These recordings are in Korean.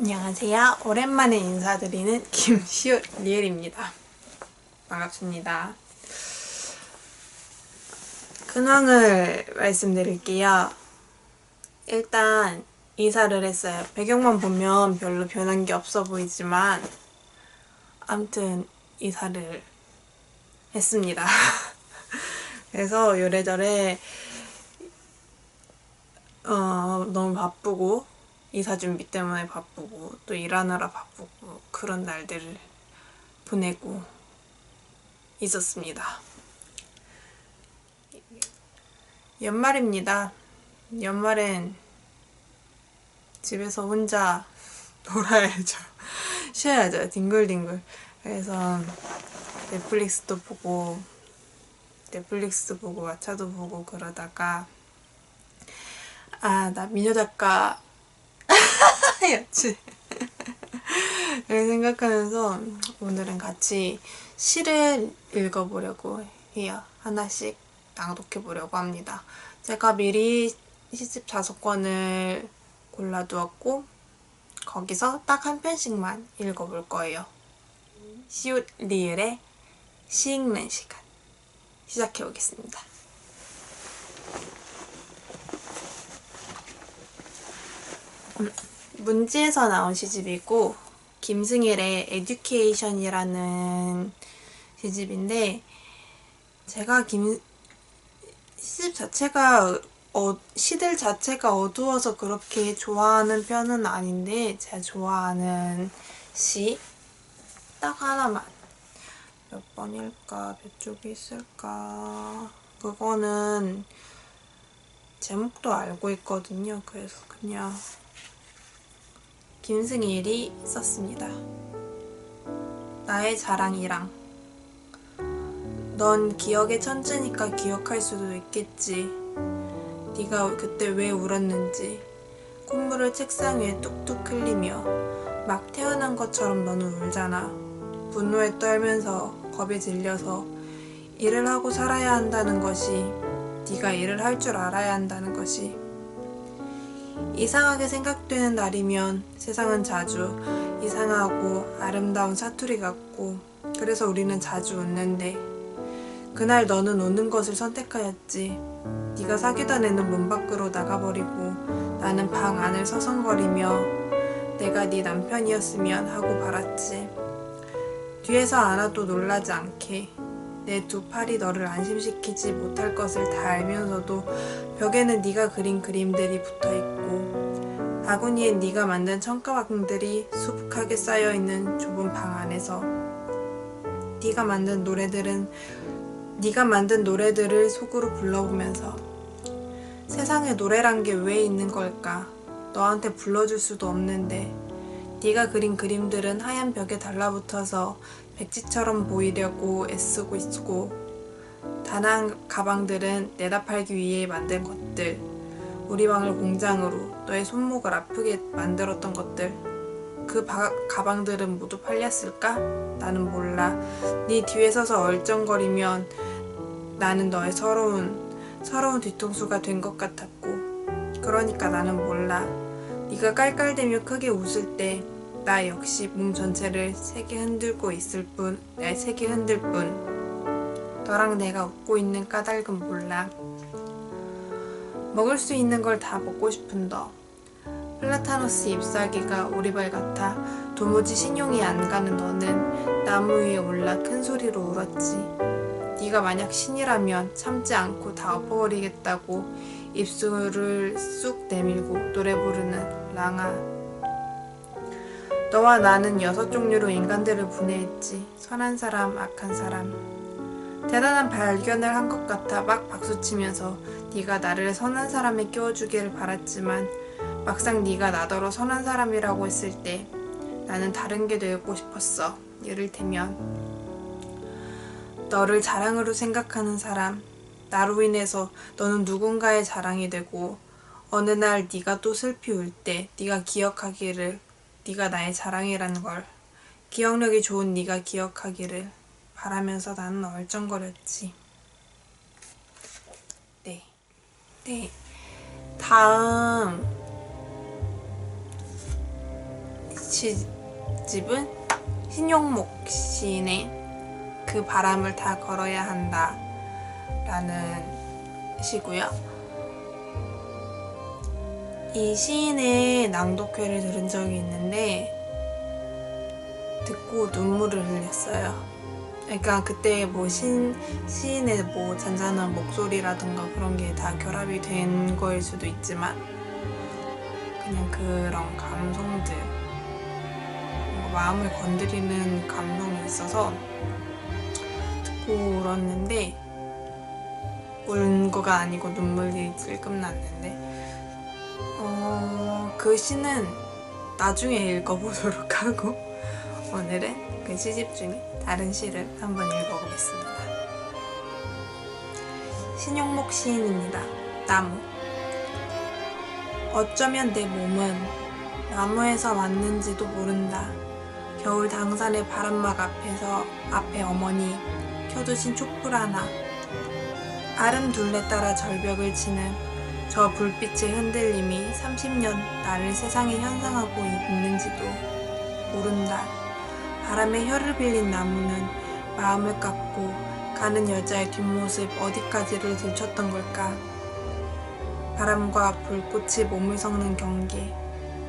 안녕하세요. 오랜만에 인사드리는 김시우 리엘입니다. 반갑습니다. 근황을 말씀드릴게요. 일단 이사를 했어요. 배경만 보면 별로 변한 게 없어 보이지만 아무튼 이사를 했습니다. 그래서 요래저래 어, 너무 바쁘고 이사 준비 때문에 바쁘고 또 일하느라 바쁘고 그런 날들을 보내고 있었습니다. 연말입니다. 연말엔 집에서 혼자 놀아야죠. 쉬어야죠. 뒹굴뒹굴. 그래서 넷플릭스도 보고 넷플릭스 보고 왓챠도 보고 그러다가 아 나 미녀 작가 였지 를 생각하면서 오늘은 같이 시를 읽어보려고 해요. 하나씩 낭독해 보려고 합니다. 제가 미리 시집 다섯 권을 골라두었고 거기서 딱 한 편씩만 읽어볼 거예요. 시옷 리을의 시 읽는 시간 시작해 보겠습니다. 문지에서 나온 시집이고 김승일의 에듀케이션이라는 시집인데 제가 김 시집 자체가 어, 시들 자체가 어두워서 그렇게 좋아하는 편은 아닌데 제가 좋아하는 시 딱 하나만. 몇 번일까? 몇 쪽이 있을까? 그거는 제목도 알고 있거든요. 그래서 그냥 김승일이 썼습니다. 나의 자랑이랑 넌 기억의 천재니까 기억할 수도 있겠지. 네가 그때 왜 울었는지 콧물을 책상 위에 뚝뚝 흘리며 막 태어난 것처럼 너는 울잖아. 분노에 떨면서 겁에 질려서 일을 하고 살아야 한다는 것이 네가 일을 할 줄 알아야 한다는 것이 이상하게 생각되는 날이면 세상은 자주 이상하고 아름다운 사투리 같고 그래서 우리는 자주 웃는데 그날 너는 웃는 것을 선택하였지. 네가 사귀던 애는 문 밖으로 나가버리고 나는 방 안을 서성거리며 내가 네 남편이었으면 하고 바랐지. 뒤에서 안아도 놀라지 않게 내 두 팔이 너를 안심시키지 못할 것을 다 알면서도 벽에는 네가 그린 그림들이 붙어 있고 바구니엔 네가 만든 청가방들이 수북하게 쌓여 있는 좁은 방 안에서 네가 만든 노래들은 네가 만든 노래들을 속으로 불러보면서 세상에 노래란 게 왜 있는 걸까? 너한테 불러줄 수도 없는데 네가 그린 그림들은 하얀 벽에 달라붙어서 백지처럼 보이려고 애쓰고 있고 다낭 가방들은 내다 팔기 위해 만든 것들 우리 방을 공장으로 너의 손목을 아프게 만들었던 것들 그 바, 가방들은 모두 팔렸을까? 나는 몰라 네 뒤에 서서 얼쩡거리면 나는 너의 서러운 서러운 뒤통수가 된 것 같았고 그러니까 나는 몰라 네가 깔깔대며 크게 웃을 때 나 역시 몸 전체를 세게 흔들고 있을 뿐, 날 세게 흔들 뿐. 너랑 내가 웃고 있는 까닭은 몰라. 먹을 수 있는 걸 다 먹고 싶은 너. 플라타너스 잎사귀가 오리발 같아 도무지 신용이 안 가는 너는 나무 위에 올라 큰 소리로 울었지. 네가 만약 신이라면 참지 않고 다 엎어버리겠다고 입술을 쑥 내밀고 노래 부르는 랑아. 너와 나는 여섯 종류로 인간들을 분해했지. 선한 사람, 악한 사람. 대단한 발견을 한 것 같아 막 박수치면서 네가 나를 선한 사람에 끼워주기를 바랐지만 막상 네가 나더러 선한 사람이라고 했을 때 나는 다른 게 되고 싶었어. 이를테면 너를 자랑으로 생각하는 사람, 나로 인해서 너는 누군가의 자랑이 되고 어느 날 네가 또 슬피 울 때 네가 기억하기를 네가 나의 자랑이라는 걸 기억력이 좋은 네가 기억하기를 바라면서 나는 얼쩡거렸지. 네. 네. 다음 시집은 신용목 시인의 그 바람을 다 걸어야 한다 라는 시고요. 이 시인의 낭독회를 들은 적이 있는데 듣고 눈물을 흘렸어요. 그러니까 그때 뭐 신, 시인의 뭐 잔잔한 목소리라든가 그런 게 다 결합이 된 거일 수도 있지만 그냥 그런 감성들 마음을 건드리는 감동이 있어서 듣고 울었는데 운 거가 아니고 눈물이 질끔 났는데 어, 그 시는 나중에 읽어보도록 하고 오늘은 그 시집 중에 다른 시를 한번 읽어보겠습니다. 신용목 시인입니다. 나무 어쩌면 내 몸은 나무에서 왔는지도 모른다. 겨울 당산의 바람막 앞에서 앞에 어머니 켜두신 촛불 하나 아름 둘레 따라 절벽을 치는 저 불빛의 흔들림이 30년 나를 세상에 현상하고 있는지도 모른다. 바람에 혀를 빌린 나무는 마음을 깎고 가는 여자의 뒷모습 어디까지를 들췄던 걸까? 바람과 불꽃이 몸을 섞는 경계,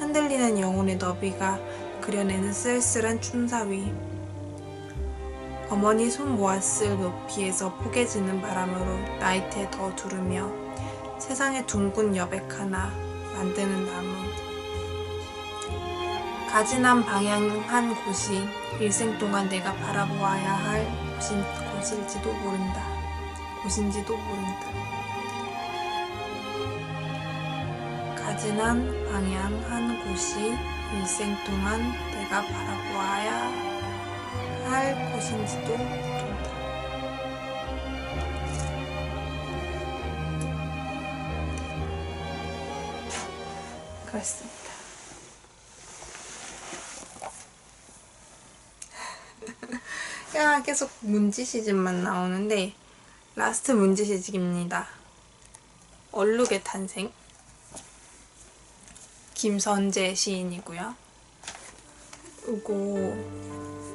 흔들리는 영혼의 너비가 그려내는 쓸쓸한 춤사위. 어머니 손 모았을 높이에서 포개지는 바람으로 나이테 더 두르며 세상에 둥근 여백 하나 만드는 나무. 가지난 방향 한 곳이 일생 동안 내가 바라보아야 할 곳인, 곳일지도 모른다. 곳인지도 모른다. 가지난 방향 한 곳이 일생 동안 내가 바라보아야 할 곳인지도 모른다. 야, 계속 문지 시집만 나오는데 라스트 문지 시집입니다. 얼룩의 탄생 김선재 시인이고요. 이거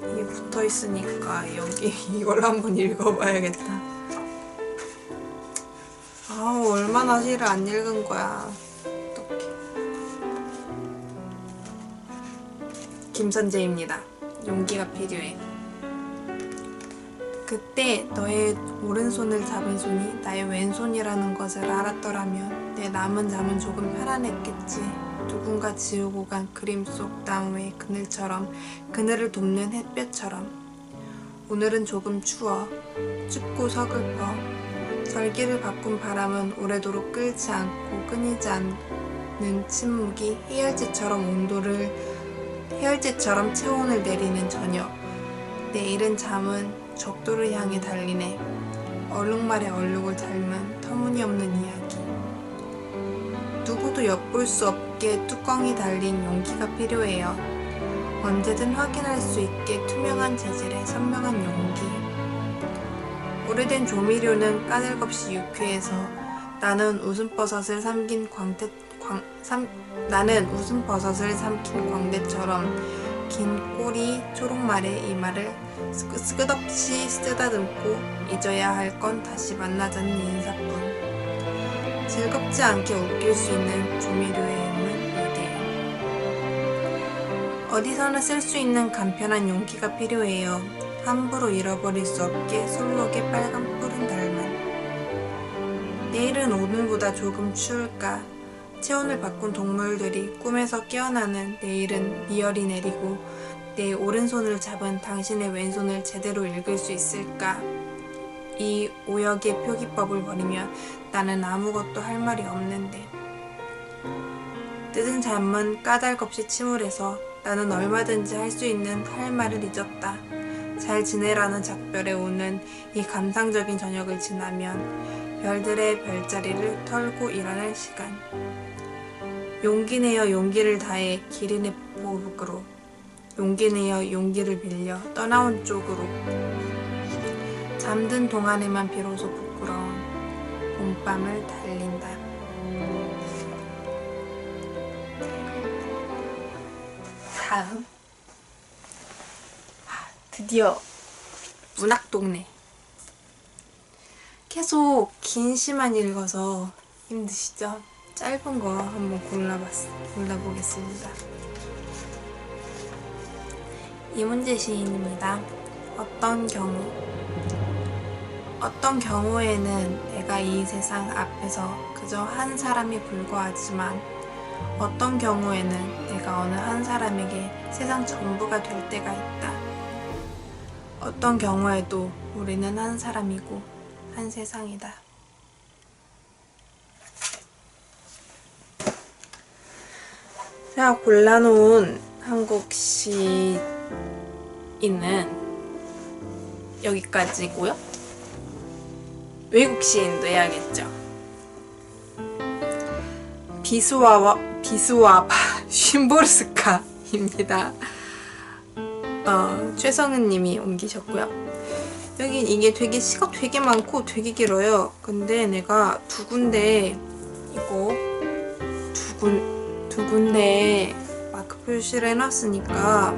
이게 붙어 있으니까 여기 이걸 한번 읽어봐야겠다. 아우 얼마나 시를 안 읽은 거야. 어떡해. 김선재입니다. 용기가 필요해. 그때 너의 오른손을 잡은 손이 나의 왼손이라는 것을 알았더라면 내 남은 잠은 조금 편안했겠지. 누군가 지우고 간 그림 속 나무의 그늘처럼 그늘을 돕는 햇볕처럼. 오늘은 조금 추워. 춥고 서글퍼. 절기를 바꾼 바람은 오래도록 끓지 않고 끊이지 않는 침묵이 해열제처럼 온도를 해열제처럼 체온을 내리는 저녁. 내일은 잠은 적도를 향해 달리네 얼룩말의 얼룩을 닮은 터무니없는 이야기 누구도 엿볼 수 없게 뚜껑이 달린 용기가 필요해요. 언제든 확인할 수 있게 투명한 재질의 선명한 용기. 오래된 조미료는 까닭없이 유쾌해서 나는 웃음버섯을 삼긴 광대, 광, 삼, 나는 웃음버섯을 삼킨 광대처럼 긴 꼬리 초록말의 이마를 스그, 끝없이 쓰다듬고 잊어야 할 건 다시 만나자는 인사뿐. 즐겁지 않게 웃길 수 있는 조미료의 힘은 이대요. 어디서나 쓸 수 있는 간편한 용기가 필요해요. 함부로 잃어버릴 수 없게 솔록의 빨간 뿔은 닮은. 내일은 오늘보다 조금 추울까? 체온을 바꾼 동물들이 꿈에서 깨어나는 내일은 리얼이 내리고 내 오른손을 잡은 당신의 왼손을 제대로 읽을 수 있을까? 이 오역의 표기법을 버리면 나는 아무것도 할 말이 없는데. 뜯은 잠은 까닭없이 침울해서 나는 얼마든지 할 수 있는 할 말을 잊었다. 잘 지내라는 작별에 오는 이 감상적인 저녁을 지나면 별들의 별자리를 털고 일어날 시간. 용기 내어 용기를 다해 기린의 보복으로 용기 내어 용기를 빌려 떠나온 쪽으로 잠든 동안에만 비로소 부끄러운 봄밤을 달린다. 다음 아, 드디어 문학동네 계속 긴 시만 읽어서 힘드시죠? 짧은 거 한번 골라봤, 골라보겠습니다. 이문재 시인입니다. 어떤 경우 어떤 경우에는 내가 이 세상 앞에서 그저 한 사람이 불과하지만 어떤 경우에는 내가 어느 한 사람에게 세상 전부가 될 때가 있다. 어떤 경우에도 우리는 한 사람이고 한 세상이다. 제가 골라놓은 한국 시인은 여기까지고요. 외국 시인도 해야겠죠. 비스와와 비스와바 쉼보르스카입니다. 어, 최성은님이 옮기셨고요. 여긴 이게 되게 시가 되게 많고 되게 길어요. 근데 내가 두 군데 이거 두군 두 군데 마크 표시를 해놨으니까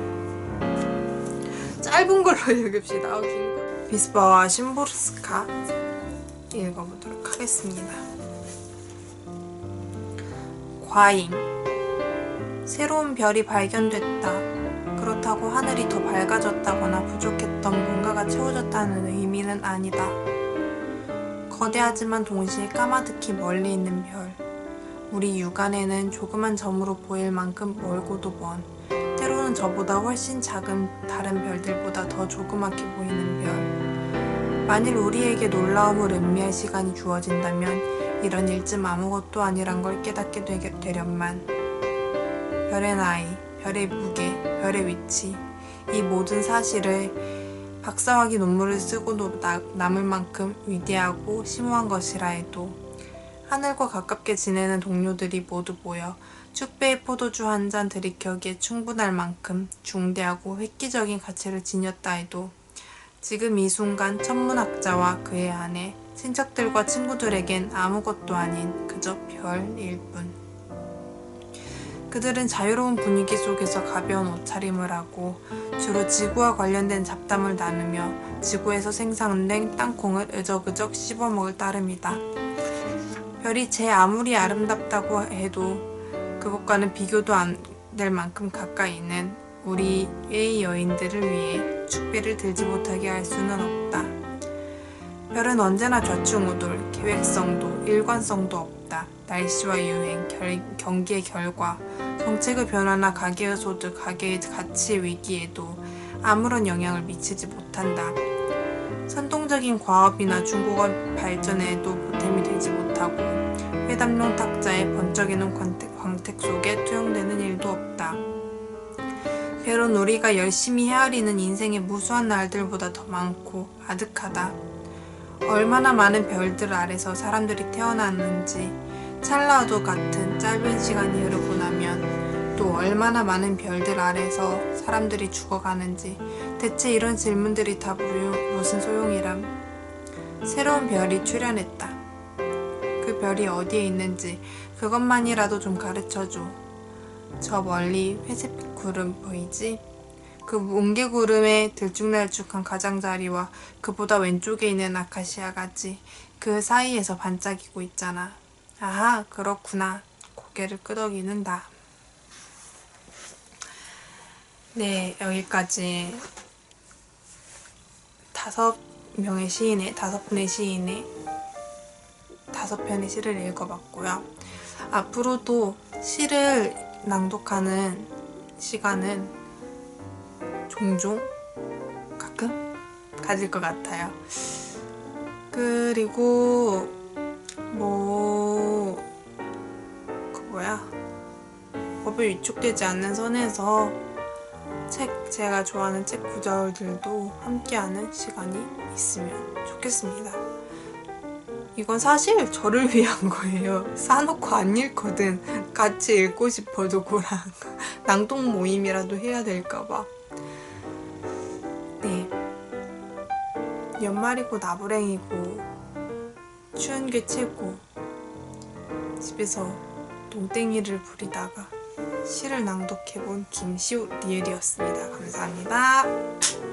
짧은 걸로 읽읍시다. 어, 긴 거. 비스바와 심보르스카 읽어보도록 하겠습니다. 과잉 새로운 별이 발견됐다. 그렇다고 하늘이 더 밝아졌다거나 부족했던 뭔가가 채워졌다는 의미는 아니다. 거대하지만 동시에 까마득히 멀리 있는 별. 우리 육안에는 조그만 점으로 보일 만큼 멀고도 먼, 때로는 저보다 훨씬 작은 다른 별들보다 더 조그맣게 보이는 별. 만일 우리에게 놀라움을 음미할 시간이 주어진다면 이런 일쯤 아무것도 아니란 걸 깨닫게 되련만. 별의 나이, 별의 무게, 별의 위치, 이 모든 사실을 박사학위 논문을 쓰고도 나- 남을 만큼 위대하고 심오한 것이라 해도 하늘과 가깝게 지내는 동료들이 모두 모여 축배의 포도주 한 잔 들이켜기에 충분할 만큼 중대하고 획기적인 가치를 지녔다 해도 지금 이 순간 천문학자와 그의 아내, 친척들과 친구들에겐 아무것도 아닌 그저 별일 뿐. 그들은 자유로운 분위기 속에서 가벼운 옷차림을 하고 주로 지구와 관련된 잡담을 나누며 지구에서 생산된 땅콩을 으적으적 씹어먹을 따름이다. 별이 제 아무리 아름답다고 해도 그것과는 비교도 안 될 만큼 가까이 있는 우리의 여인들을 위해 축배를 들지 못하게 할 수는 없다. 별은 언제나 좌충우돌, 계획성도 일관성도 없다. 날씨와 유행, 결- 경기의 결과, 정책의 변화나 가계의 소득, 가계의 가치 위기에도 아무런 영향을 미치지 못한다. 선동적인 과업이나 중국어 발전에도 보탬이 되지 못하고 회담용 탁자에 번쩍이는 광택, 광택 속에 투영되는 일도 없다. 별은 우리가 열심히 헤아리는 인생의 무수한 날들보다 더 많고 아득하다. 얼마나 많은 별들 아래서 사람들이 태어났는지 찰나도 같은 짧은 시간이 흐르고 또 얼마나 많은 별들 아래서 사람들이 죽어가는지 대체 이런 질문들이 다 무슨 소용이람. 새로운 별이 출현했다. 그 별이 어디에 있는지 그것만이라도 좀 가르쳐줘. 저 멀리 회색빛 구름 보이지? 그 뭉게구름의 들쭉날쭉한 가장자리와 그보다 왼쪽에 있는 아카시아 가지 그 사이에서 반짝이고 있잖아. 아하, 그렇구나. 고개를 끄덕이는 다. 네, 여기까지 다섯 명의 시인의, 다섯 분의 시인의 다섯 편의 시를 읽어봤고요. 앞으로도 시를 낭독하는 시간은 종종 가끔 가질 것 같아요. 그리고 뭐, 그 뭐야, 법에 위축되지 않는 선에서 책, 제가 좋아하는 책 구절들도 함께하는 시간이 있으면 좋겠습니다. 이건 사실 저를 위한 거예요. 사놓고 안 읽거든. 같이 읽고 싶어, 누구랑. 낭독 모임이라도 해야 될까봐. 네. 연말이고 나부랭이고, 추운 게 최고. 집에서 농땡이를 부리다가 시를 낭독해본 김시우 리엘이었습니다. 감사합니다.